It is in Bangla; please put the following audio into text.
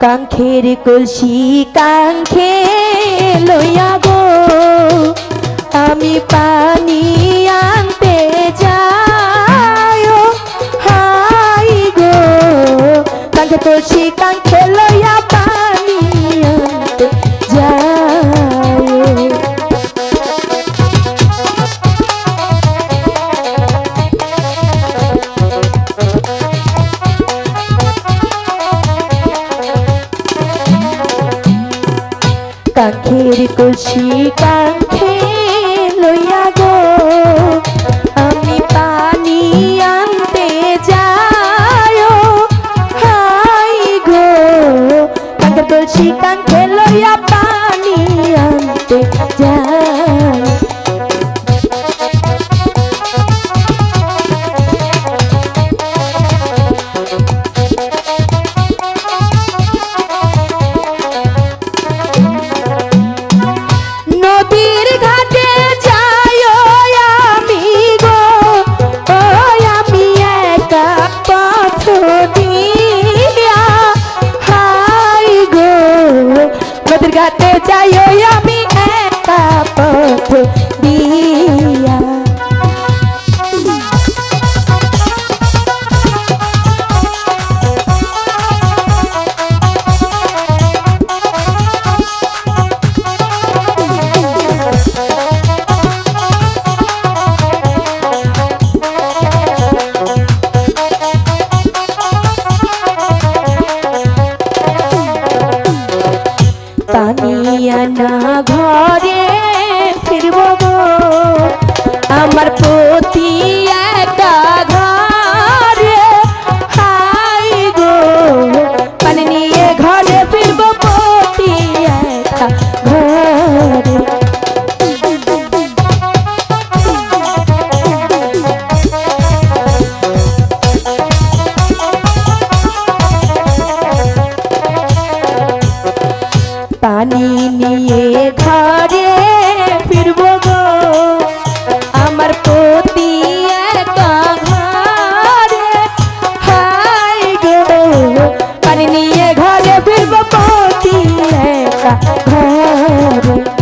কাঙ্ক্ষের কলসি কাঙ্ক্ষে লইয়া গো। আমি পানি আনতে যাই গো। কাঙ্ক্ষে কলসি কাঙ্ক্ষে কাঙ্ক্ষের কুশি কাঙ্ক্ষে লইয়া গো, আমি পানি আনতে যাই হাই গো কাঙ্ক্ষের কুশি কাঙ্ক্ষে লইয়া পানি আনতে যাই। ঘাটে যাই আমি একা পানিয়া না ঘরে ফিরব আমার প্রতি একটা ঘরে, হাই গো। মানে নিয়ে ঘরে ফিরব প্রতি একটা ঘরে। নিয়ে ঘরে ফিরব গো। আমার প্রতি একা ঘরে, হাই গো। নিয়ে ঘরে ফিরব প্রতি একা ঘরে।